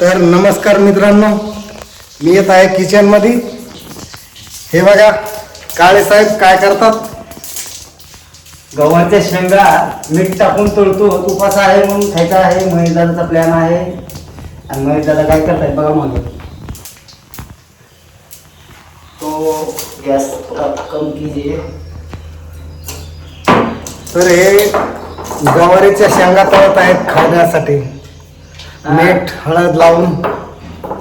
तर नमस्कार मित्रांनो मी येत आहे किचनमध्ये हे बघा काळे साहेब काय करतात? गव्हाच्या शेंगा मीठ टाकून तळतो. तुपास आहे म्हणून खायचा आहे. महेश दादाचा प्लॅन आहे. आणि महेश दादा काय करतायत बघा मग. तो गॅस कम कीजिए तर हे गवारीच्या शेंगा तळत आहेत खाण्यासाठी. मीठ हळद लावून.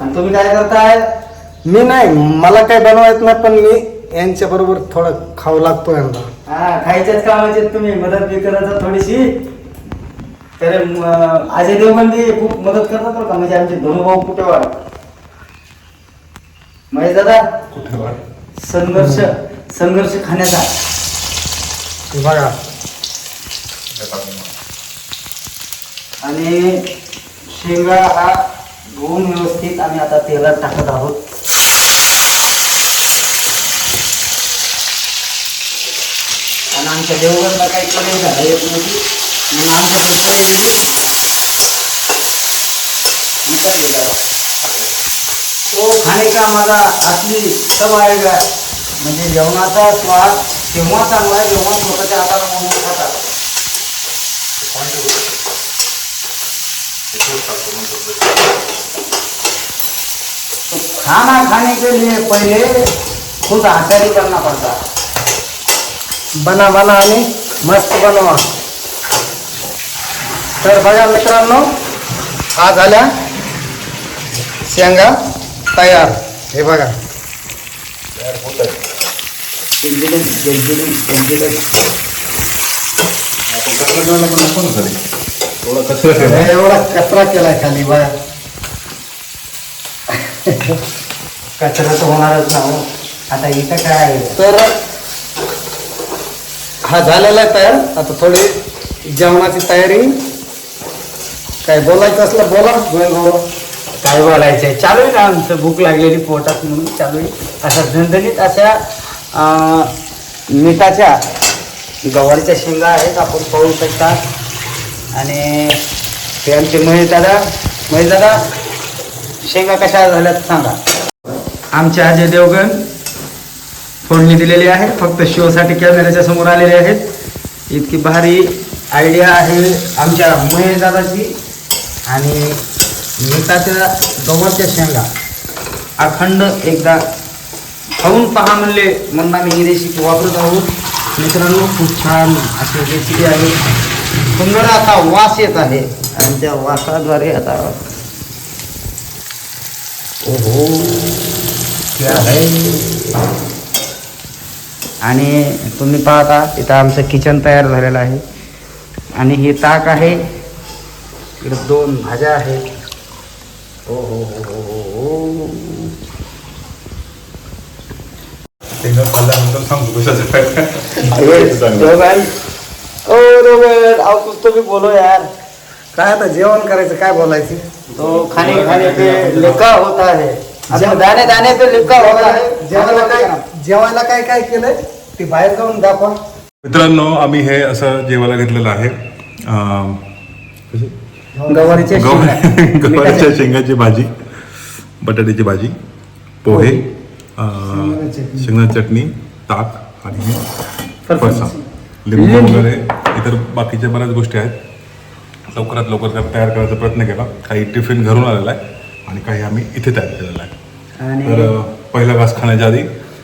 आणि तुम्ही काय करताय? मी नाही मला काय बनवायचं नाही पण मी यांच्या बरोबर थोडं खाऊ लागतो यांना. हा खायच्याच कामाचे तुम्ही. मदत बी करायचं थोडीशी. तर म, अजय देवगण बी खूप मदत करतात बरं का? म्हणजे आमचे धनुभाऊ कुठेवर महेश दादा? संघर्ष संघर्ष खाण्याचा. बघा. आणि शेंगा हा धुवून व्यवस्थित आम्ही आता तेलात टाकत आहोत. आणि आमच्या देवगडला काही कमी झालं येत नव्हती म्हणून आमच्या पत्र तो खाणे का माझा असली सब आहे का म्हणजे जेवणाचा स्वाद तेव्हा चांगला आहे जेव्हा स्वतःच्या हाताला म्हणून खातात. तो खाना खाने के लिए पहले खुद आचारी करना पड़ता है। बना बना आणि मस्त बनवा तर बघा मित्रांनो हा झाल्या शेंगा तयार हे बघा। हे एवढा कचरा केलाय खाली बघा. कचरा तर होणारच ना हो. आता इथं काय आहे? तर हा झालेला आहे तयार. आता थोडी जेवणाची तयारी. काय बोलायचं असलं बोला. गोविंद भाऊ काय बोलायचंय? चालू आहे ना आमचं भूक लागलेली पोटात म्हणून चालू आहे. अशा झणझणीत अशा अं, मिठाच्या गवारीच्या शेंगा आहेत. आपण पाहू शकता. आणि हे आमचे महेश दादा महेश दादा शेंगा कशा झाल्यात सांगा. आमचे अजय देवगण फोडणी दिलेली आहे फक्त शोसाठी कॅमेऱ्याच्या समोर आलेले आहेत. इतकी भारी आयडिया आहे आमच्या महेश दादाची आणि मिठाच्या गव्हाच्या शेंगा. अखंड एकदा खाऊन पहा म्हणले म्हणून आम्ही ही रेसिपी वापरत आहोत. मित्रांनो खूप छान अशी रेसिपी आहे. सुंदर असा वास येत आहे. आणि त्या वासाद्वारे आता ओहो क्या है आणि तुम्ही पाहता इथं आमचं किचन तयार झालेलं आहे. आणि हे ताक आहे. इकडे दोन भाज्या आहेत. हो हो हो हो. सांगतो कुछ तो भी बोलो यार काय आता जेवण करायचं काय बोलायचं तो खाने खाने पे लिखा होता है अपने दाने दाने पे लिखा होता है जेवायला काय जेवायला काय काय केलंय ते बाहेर जाऊन दाखवा मित्रांनो आम्ही हे असं जेवायला घेतलेलं आहे अं, कशी? गवारीच्या गव- शेंगा. गवारीच्या शेंगाची भाजी बटाट्याची भाजी पोहे अं, शेंगदाणा चटणी. ताक आणि हे. फरसाण लिंबू वगैरे इतर बाकीच्या बऱ्याच गोष्टी आहेत. लवकरात लवकर त्या तयार करायचा प्रयत्न केला. काही टिफिन घरून आलेला आहे आणि काही आम्ही इथे तयार केलेला आहे. आणि तर पहिला घास खाण्याच्या आधी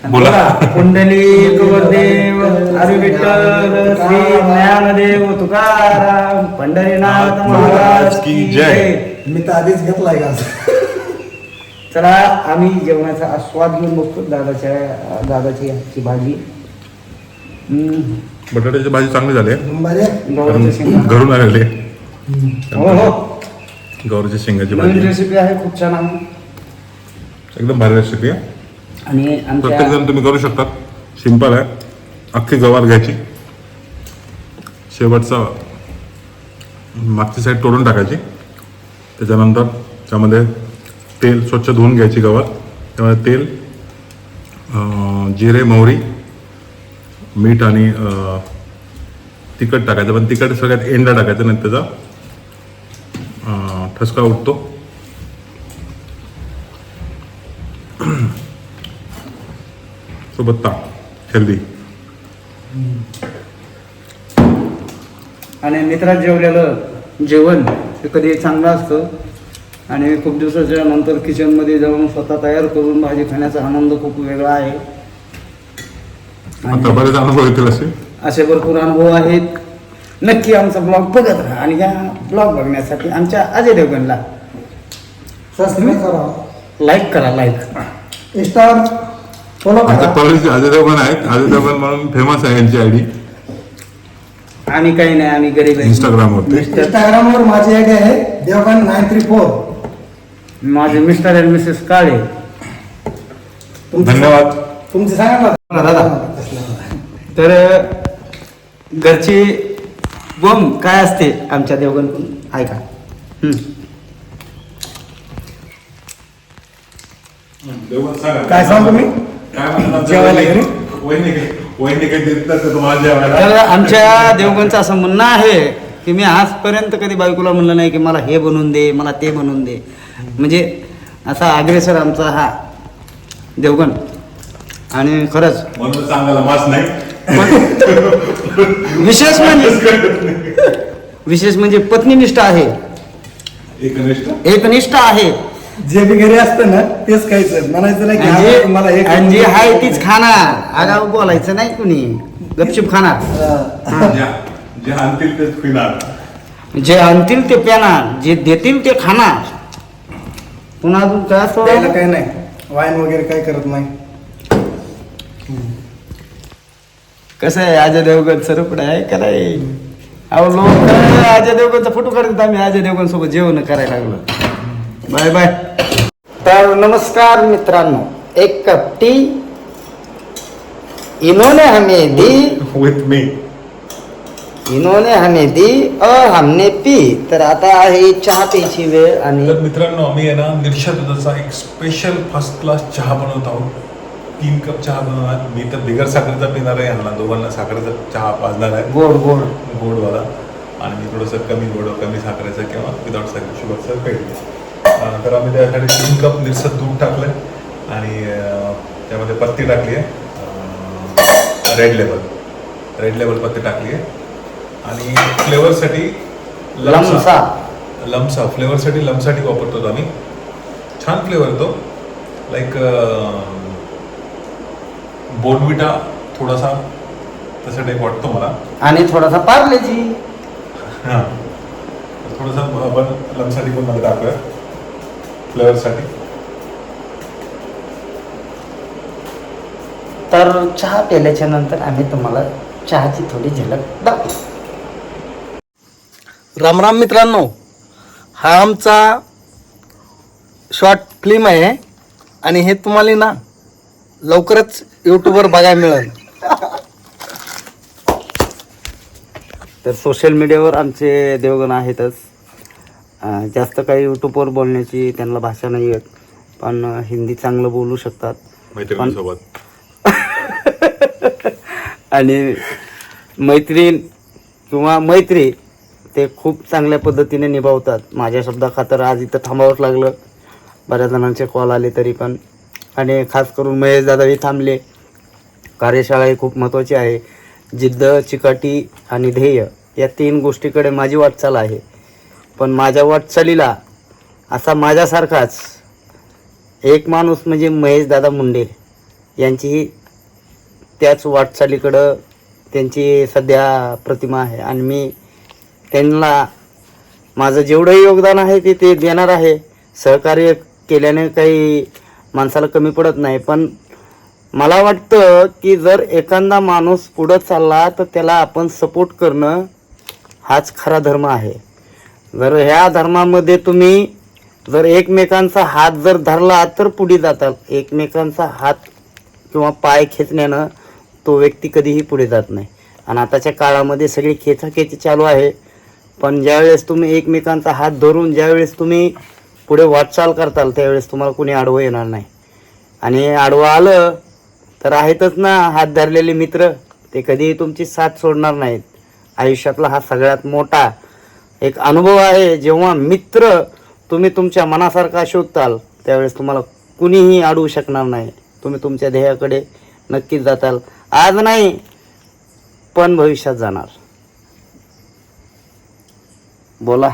बोला. कुंडली देव हरी विठ्ठल श्री ज्ञानदेव तुकाराम पंढरीनाथ महाराज की जय. मी तर आधीच घेतलाय का चला आम्ही जेवणाचा आस्वाद घेऊन बघतो दादाच्या दादाची हातची भाजी. हम्म, बटाट्याची भाजी चांगली झाली घरून आलेले. हो. हो. गौरीच्या शेंगाची भाजी. रेसिपी आहे खूप छान आहे. एकदम भारी रेसिपी आहे. आणि प्रत्येक जण तुम्ही करू शकता. सिंपल आहे. अख्खी गवार घ्यायची. शेवटचा मागची साईड तोडून टाकायची. त्याच्यानंतर त्यामध्ये तेल स्वच्छ धुवून घ्यायची गवार. त्यामध्ये तेल अं, जिरे मोहरी मीठ आणि तिखट टाकायचं. पण तिखट सगळ्यात एंडा टाकायचं नाही त्याचा ठसका उठतो सोबत हेल्दी. आणि मित्रात जेवलेलं जेवण हे कधी चांगलं असतं. आणि खूप दिवसाच्या नंतर किचनमध्ये जाऊन स्वतः तयार करून भाजी खाण्याचा आनंद खूप वेगळा आहे. आता बरेच अनुभव येतील असे? असे भरपूर अनुभव आहेत. नक्की आमचा ब्लॉग बघत राहा आणि या ब्लॉग बघण्यासाठी आमच्या अजय देवगणला सबस्क्राईब करा. लाईक करा लाईक. इंस्टावर फॉलो आता करा कॉलेज अजय देवगण आहेत. अजय देवगण म्हणून फेमस आहे यांची आयडी आम्ही काही नाही आम्ही गरीब आहे. इंस्टाग्रामवरती. मिस्टर इंस्टाग्रामवर माझी आयडी आहे देवगण नाईन थ्री फोर. माझे मिस्टर अँड मिसेस काळे. धन्यवाद. तुमचे सांगा ना. दादा. तर घरची बम काय असते आमच्या देवगण ऐका. हम्म. काय सांगू मी? जेवायला घरी? तर आमच्या देवगणचं असं म्हणणं आहे की मी आजपर्यंत कधी बायकोला म्हणलं नाही की मला हे बनवून दे मला ते बनवून दे. म्हणजे असा अग्रेसर आमचा हा देवगण. आणि खरंच म्हणून सांगायला मास नाही. विशेष म्हणजे विशेष म्हणजे पत्नीनिष्ठ आहे. एकनिष्ठ? एकनिष्ठ आहे. जे बी घरी असतं ना तेच खायचं. म्हणायचं नाही की आणि हा, जे- मला हे आणि जे आहे तीच खाणार. आगाऊ बोलायचं नाही कुणी. गपचूप खाणार. हा. जे आणतील तेच पिणार. जे आणतील ते प्याणार जे देतील ते खाणार. पुन्हा अजून काय असतं? द्यायला काही नाही. वाईन वगैरे काही करत नाही. कसं आहे अजय देवगण सरपड आहे का नाही? अहो लोक अजय देवगणचा फोटो काढतात आम्ही अजय देवगण सोबत जेवण करायला लागलो. Bye bye. तर नमस्कार मित्रांनो एक कप टी इन्होंने हमें दी विथ मी इन्होंने हमें दी और हमने पी. तर आता आहे चहा प्यायची वेळ आणि तर मित्रांनो आम्ही आहे ना निरशा दुधाचा एक स्पेशल फर्स्ट क्लास चहा बनवत आहोत. तीन कप चहा बनवणार. मी तर बिगर साखरेचा पिणार आहे यांना दोघांना साखरेचा चहा पाजणार आहे. गोड गोड. गोडवाला. आणि मी थोडंसं कमी गोड कमी साखरेचं किंवा विदाउट साखर शुगरचं पेट तर आम्ही त्यासाठी तीन कप निरसत दूध टाकलं आणि अं, त्यामध्ये पत्ती टाकली आहे. रेड लेबल रेड लेबल पत्ती टाकली आहे. आणि फ्लेवरसाठी लमसा. लमसा. फ्लेवरसाठी लमसाठी वापरतो आम्ही. छान फ्लेवर येतो लाईक बोनविटा थोडासा तसा टाईप वाटतो मला. आणि थोडासा पार्लेजी हां. थोडासा आपण लमसाठी पण मला टाकूया फ्लेवरसाठी. तर चहा प्यायल्याच्या नंतर आम्ही तुम्हाला चहाची थोडी झलक दाखवू. रामराम मित्रांनो. हा आमचा शॉर्ट फिल्म आहे. आणि हे तुम्हाला ना लवकरच यूट्यूबवर बघायला मिळेल. तर सोशल मीडियावर आमचे देवगण आहेतच. अं, जास्त काही यूट्यूबवर बोलण्याची त्यांना भाषा नाही येत पण हिंदी चांगलं बोलू शकतात. मैत्रिणीसोबत. आणि मैत्रीण किंवा मैत्री ते खूप चांगल्या पद्धतीने निभावतात. माझ्या शब्दाखातर आज इथं थांबावंच लागलं. बऱ्याच जणांचे कॉल आले तरी पण. आणि खास करून महेश दादाही थांबले. कार्यशाळा ही खूप महत्त्वाची आहे. जिद्द चिकाटी आणि ध्येय या तीन गोष्टीकडे माझी वाटचाल आहे. पण माझ्या वाटचालीला असा माझ्यासारखाच एक माणूस म्हणजे महेश दादा मुंडे यांचीही त्याच वाटचालीकडं त्यांची सध्या प्रतिमा आहे. आणि मी त्यांना माझं जेवढंही योगदान आहे ते ते देणार आहे. सहकार्य केल्याने काही माणसाला कमी पडत नाही. पण मला वाटतं की जर एखादा माणूस पुढं चालला तर त्याला आपण सपोर्ट करणं हाच खरा धर्म आहे. जर ह्या धर्मामध्ये तुम्ही जर एकमेकांचा हात जर धरला तर पुढे जातात एकमेकांचा हात किंवा पाय खेचण्यानं तो व्यक्ती कधीही पुढे जात नाही. आणि आताच्या काळामध्ये सगळी खेचाखेची चालू आहे. पण ज्यावेळेस तुम्ही एकमेकांचा हात धरून ज्यावेळेस तुम्ही पुढे वाटचाल करताल त्यावेळेस तुम्हाला कुणी आडवं येणार नाही. आणि आडवं आलं तर आहेतच ना हात धरलेले मित्र ते कधीही तुमची साथ सोडणार नाहीत. आयुष्यातला हा सगळ्यात मोठा एक अनुभव आहे जेव्हा मित्र तुम्ही तुमच्या मनासारखा शोधताल त्यावेळेस तुम्हाला कुणीही अडवू शकणार नाही. तुम्ही तुमच्या ध्येयाकडे नक्कीच जाताल. आज नाही पण भविष्यात जाणार. बोला.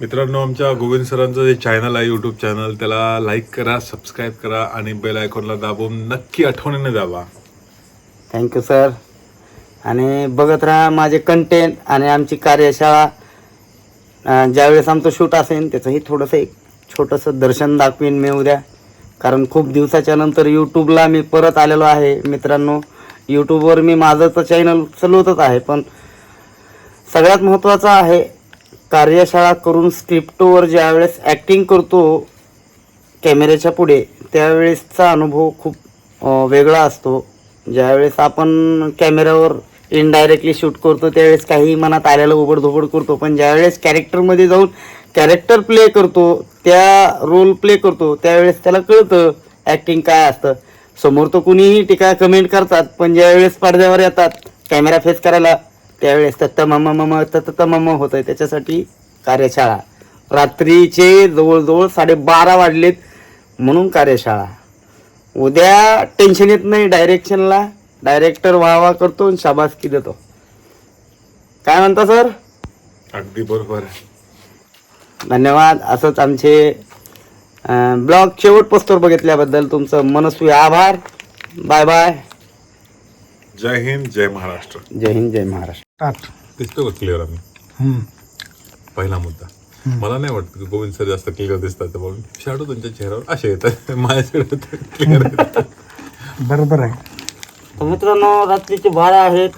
मित्रांनो आमच्या गोविंद सरांचं जे चॅनल आहे यूट्यूब चॅनल त्याला लाईक करा सबस्क्राईब करा आणि बेल आयकॉनला दाबून नक्की आठवणीने दाबा. थँक्यू सर आणि बघत राहा माझे कंटेंट आणि आमची कार्यशाळा. अं, ज्यावेळेस आमचं शूट असेल त्याचंही थोडंसं एक छोटंसं दर्शन दाखवीन मी उद्या. कारण खूप दिवसाच्या नंतर यूट्यूबला मी परत आलेलो आहे मित्रांनो. यूट्यूबवर मी माझं तर चॅनल चालवतच आहे पण सगळ्यात महत्त्वाचं आहे कार्यशाळा करून स्क्रिप्टवर ज्यावेळेस ॲक्टिंग करतो कॅमेऱ्याच्या पुढे त्यावेळेसचा अनुभव खूप वेगळा असतो. ज्यावेळेस आपण कॅमेऱ्यावर इनडायरेक्टली शूट करतो त्यावेळेस काही मनात आलेलं उबडधोबड करतो. पण ज्यावेळेस कॅरेक्टरमध्ये जाऊन कॅरेक्टर प्ले करतो त्या रोल प्ले करतो त्यावेळेस त्याला कळतं ॲक्टिंग काय असतं. समोर तर कुणीही टीका कमेंट करतात पण ज्यावेळेस पडद्यावर येतात कॅमेरा फेस करायला त्यावेळेस तत्त मम मम तत्त मम होतं त्याच्यासाठी कार्यशाळा. रात्रीचे जवळजवळ साडेबारा वाजलेत म्हणून कार्यशाळा. उद्या टेन्शन येत नाही डायरेक्शनला डायरेक्टर वाह वाह करतो आणि शाबासकी देतो. काय म्हणता सर अगदी बरोबर धन्यवाद. असंच आमचे ब्लॉग शेवट पोस्टर बघितल्याबद्दल तुमचं मनस्वी आभार. बाय बाय जय हिंद जय महाराष्ट्र. जय हिंद जय महाराष्ट्र. स्टार्ट दिसतो का क्लिअर आम्ही. हम्म. पहिला मुद्दा. मला नाही वाटत की गोविंद सर जास्त क्लिअर दिसतात. शॅडो त्यांच्या चेहऱ्यावर असे येतात. माझ्याकडे क्लिअर येतात. बरोबर आहे. तर मित्रांनो रात्रीचे बारा आहेत.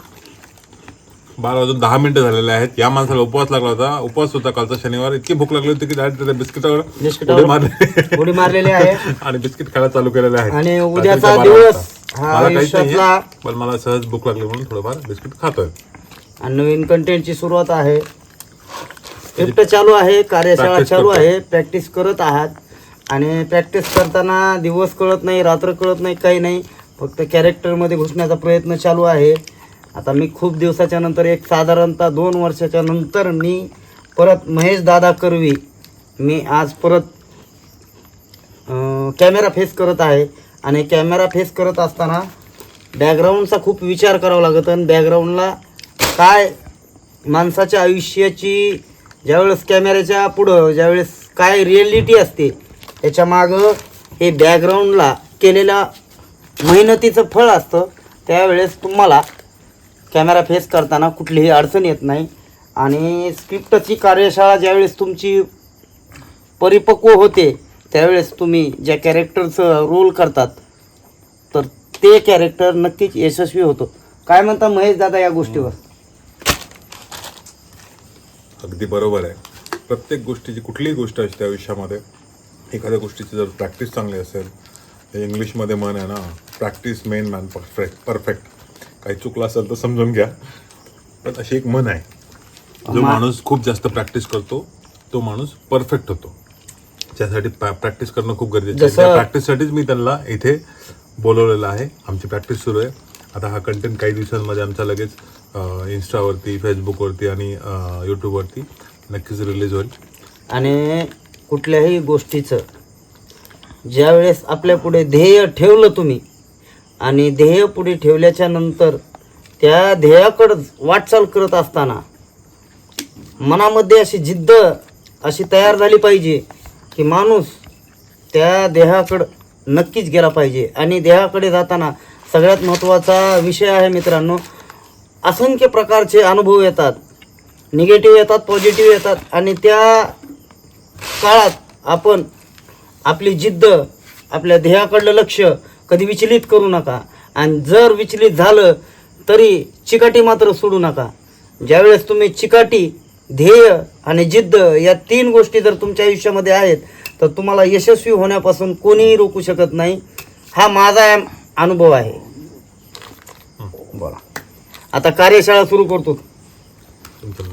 बारा वाजून दहा मिनिटं झालेले आहेत. या माणसाला उपवास लागला होता. उपवास होता कालचा शनिवार. इतकी भूक लागली होती की डायरेक्ट त्या बिस्किटावर बिस्किटावर उडी मारले. उडी मारलेली आहे. आणि बिस्किट खायला चालू केलेले आहेत. आणि रात्रीचे उद्याचा बारा दिवस वाजता. हा मला काहीच नाहीये, आयुष्यातला- पण मला सहज भूक लागली म्हणून थोडंफार बिस्किट खातोय. आणि नवीन कंटेंटची सुरुवात आहे. स्क्रिप्ट चालू आहे कार्यशाळा चालू. आहे प्रॅक्टिस करत आहात. आणि प्रॅक्टिस करताना दिवस कळत नाही रात्र कळत नाही काही नाही. फक्त कॅरेक्टरमध्ये घुसण्याचा प्रयत्न चालू आहे. आता मी खूप दिवसाच्या नंतर एक साधारणतः दोन वर्षाच्या नंतर मी परत महेश दादा करवी मी आज परत कॅमेरा फेस करत आहे. आणि कॅमेरा फेस करत असताना बॅकग्राऊंडचा खूप विचार करावा लागत आणि बॅकग्राऊंडला काय माणसाच्या आयुष्याची ज्यावेळेस कॅमेऱ्याच्या पुढं ज्यावेळेस काय रिॲलिटी असते त्याच्या मागं हे बॅकग्राऊंडला केलेल्या मेहनतीचं फळ असतं. त्यावेळेस तुम्हाला कॅमेरा फेस करताना कुठलीही अडचण येत नाही. आणि स्क्रिप्टची कार्यशाळा ज्यावेळेस तुमची परिपक्व होते त्यावेळेस तुम्ही ज्या कॅरेक्टरचं रोल करतात तर ते कॅरेक्टर नक्कीच यशस्वी होतो. काय म्हणता महेश दादा या गोष्टीवर? अगदी बरोबर आहे. प्रत्येक गोष्टीची कुठलीही गोष्ट असते आयुष्यामध्ये एखाद्या गोष्टीची जर प्रॅक्टिस चांगली असेल इंग्लिशमध्ये म्हण आहे ना practice men man perfect perfect काही चुकलं असेल तर समजून घ्या. पण अशी एक म्हण आहे जो माणूस खूप जास्त प्रॅक्टिस करतो तो माणूस परफेक्ट होतो. त्यासाठी प्रॅक्टिस करणं खूप गरजेचं आहे. त्या प्रॅक्टिससाठीच मी त्यांना इथे बोलवलेलं आहे. आमची प्रॅक्टिस सुरू आहे. आता हा कंटेंट काही दिवसांमध्ये आमचा लगेच इन्स्टावरती फेसबुकवरती आणि यूट्यूबवरती नक्कीच रिलीज होईल. आणि कुठल्याही गोष्टीचं ज्यावेळेस आपल्या पुढे ध्येय ठेवलं तुम्ही आणि ध्येय पुढे ठेवल्याच्या नंतर त्या ध्येयाकडं वाटचाल करत असताना मनामध्ये अशी जिद्द अशी तयार झाली पाहिजे की माणूस त्या देहाकडं नक्कीच गेला पाहिजे. आणि देहाकडे जाताना सगळ्यात महत्त्वाचा विषय आहे मित्रांनो असंख्य प्रकारचे अनुभव येतात. निगेटिव्ह येतात पॉझिटिव्ह येतात. आणि त्या काळात आपण आपली जिद्द आपल्या ध्येयाकडलं लक्ष कधी विचलित करू नका. आणि जर विचलित झालं तरी चिकाटी मात्र सोडू नका. ज्यावेळेस तुम्ही चिकाटी ध्येय आणि जिद्द या तीन गोष्टी जर तुमच्या आयुष्यामध्ये आहेत तर तुम्हाला यशस्वी होण्यापासून कोणीही रोखू शकत नाही. हा माझा अनुभव आहे. बोला. आता कार्यशाळा सुरू करतो. तुमचं